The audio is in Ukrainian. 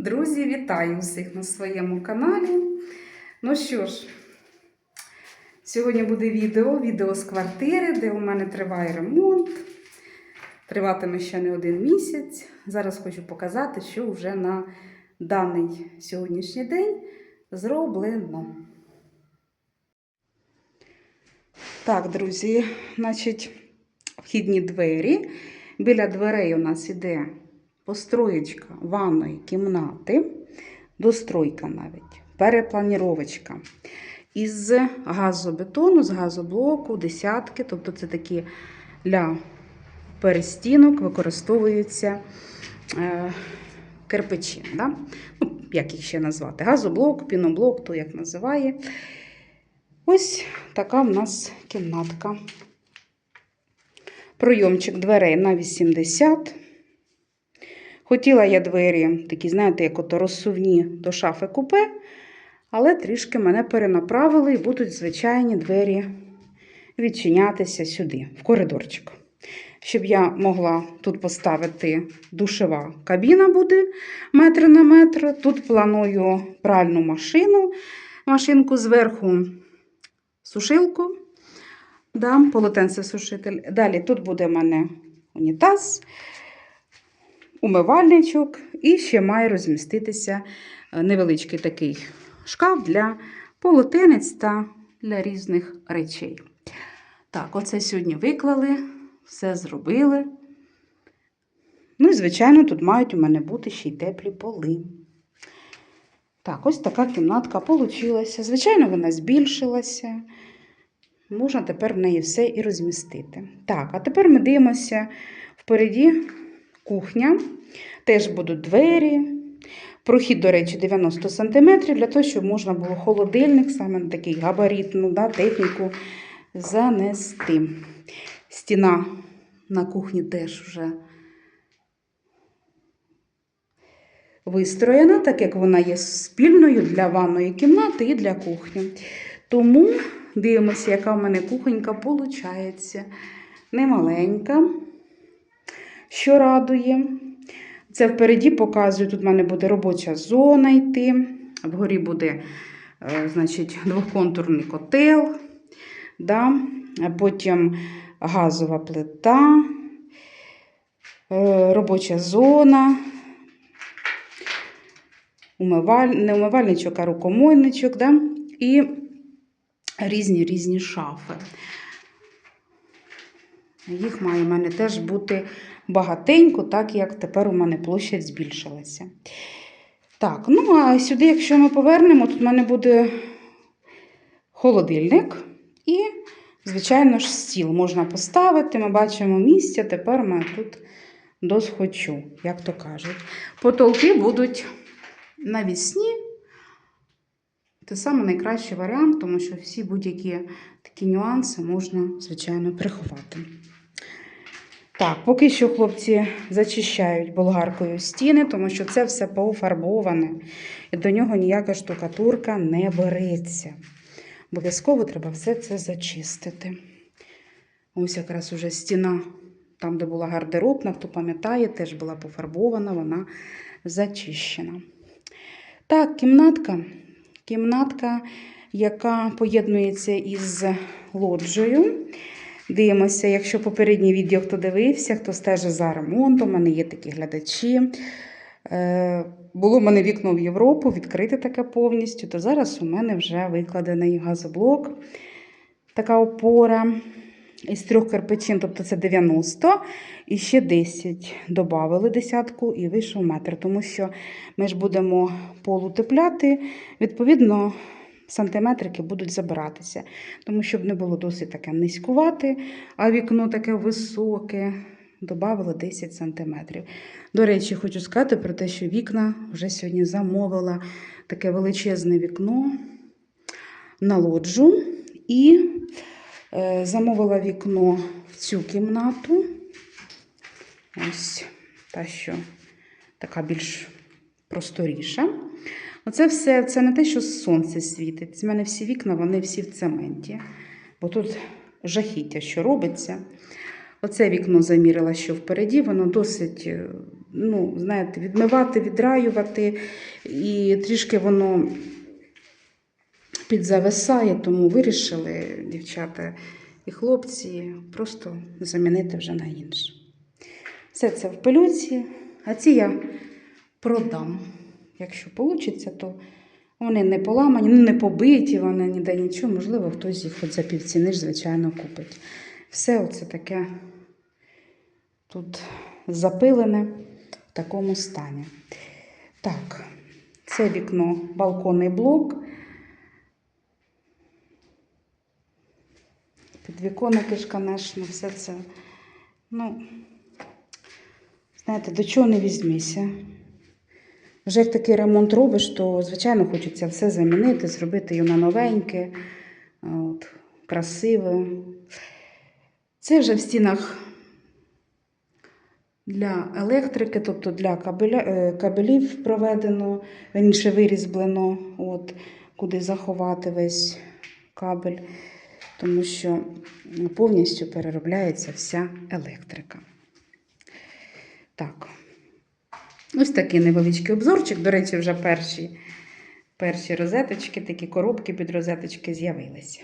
Друзі, вітаю усіх на своєму каналі. Ну що ж, сьогодні буде відео, відео з квартири, де у мене триває ремонт. Триватиме ще не один місяць. Зараз хочу показати, що вже на даний сьогоднішній день зроблено. Так, друзі, значить, вхідні двері. Біля дверей у нас іде построєчка ванної кімнати, достройка навіть, перепланіровочка. Із газобетону, з газоблоку, десятки, тобто це такі для перестінок використовуються е, кирпичі. Да? Ну, як їх ще назвати? Газоблок, піноблок, то як називає. Ось така в нас кімнатка. Пройомчик дверей на 80. Хотіла я двері, такі, знаєте, як ото розсувні до шафи купе, але трішки мене перенаправили і будуть звичайні двері відчинятися сюди, в коридорчик. Щоб я могла тут поставити душева кабіна буде метр на метр. Тут планую пральну машину, машинку зверху, сушилку, да, полотенце-сушитель. Далі тут буде в мене унітаз умивальничок і ще має розміститися е, невеличкий такий шкаф для полотенець та для різних речей. Так, оце сьогодні виклали, все зробили. Ну і, звичайно, тут мають у мене бути ще й теплі поли. Так, ось така кімнатка вийшла. Звичайно, вона збільшилася. Можна тепер в неї все і розмістити. Так, а тепер ми дивимося впереді кухня. Теж будуть двері. Прохід, до речі, 90 см, для того, щоб можна було холодильник, саме на такий габаритну да, техніку занести. Стіна на кухні теж вже вистроєна, так як вона є спільною для ванної кімнати і для кухні. Тому дивимося, яка в мене кухонька виходить. Немаленька що радує. Це впереді показую, тут в мене буде робоча зона йти. Вгорі буде е, значить, двохконтурний котел, да? потім газова плита, е, робоча зона, умиваль... не умивальничок, а рукомойничок, да? і різні різні шафи. Їх має в мене теж бути багатенько, так як тепер у мене площадь збільшилася. Так, ну а сюди, якщо ми повернемо, тут в мене буде холодильник і, звичайно ж, стіл можна поставити. Ми бачимо місце, тепер ми тут досхочу, як то кажуть. Потолки будуть навісні. Це саме найкращий варіант, тому що всі будь-які такі нюанси можна, звичайно, приховати. Так, поки що хлопці зачищають болгаркою стіни, тому що це все пофарбоване. І до нього ніяка штукатурка не береться. Обов'язково треба все це зачистити. Ось якраз уже стіна, там, де була гардеробна, хто пам'ятає, теж була пофарбована, вона зачищена. Так, кімнатка. Кімнатка, яка поєднується із лоджією. Дивимося, якщо попереднє відео хто дивився, хто стежить за ремонтом, у мене є такі глядачі. Е, було в мене вікно в Європу, відкрите таке повністю, то зараз у мене вже викладений газоблок, така опора із трьох кирпичин, тобто це 90, і ще 10. Добавили десятку і вийшов метр, тому що ми ж будемо пол утепляти, відповідно сантиметрики будуть забиратися. Тому щоб не було досить таке низькувати, а вікно таке високе. Добавила 10 сантиметрів. До речі, хочу сказати про те, що вікна вже сьогодні замовила таке величезне вікно на лоджу. І е, замовила вікно в цю кімнату. Ось та, що така більш просторіша. Оце все це не те, що сонце світить. З мене всі вікна, вони всі в цементі. Бо тут жахіття, що робиться. Оце вікно замірила, що впереді, воно досить е, ну, знаєте, відмивати, відраювати, і трішки воно підзависає, тому вирішили дівчата і хлопці просто замінити вже на інше. Все це в пилюці, а ці я продам. Якщо вийде, то вони не поламані, ну не побиті, вони ніде нічого. Можливо, хтось їх хоч за півціни ж, звичайно, купить. Все оце таке тут запилене в такому стані. Так, це вікно, балконний блок. Підвіконники ж, звісно, все це. Ну, знаєте, до чого не візьмися. Вже як такий ремонт робиш, то, звичайно, хочеться все замінити, зробити його на новеньке, от, красиве. Це вже в стінах для електрики, тобто для кабеля, е, кабелів проведено, інше вирізблено, от, куди заховати весь кабель, тому що повністю переробляється вся електрика. Так. Ось такий невеличкий обзорчик. До речі, вже перші, перші розеточки, такі коробки під розеточки з'явилися.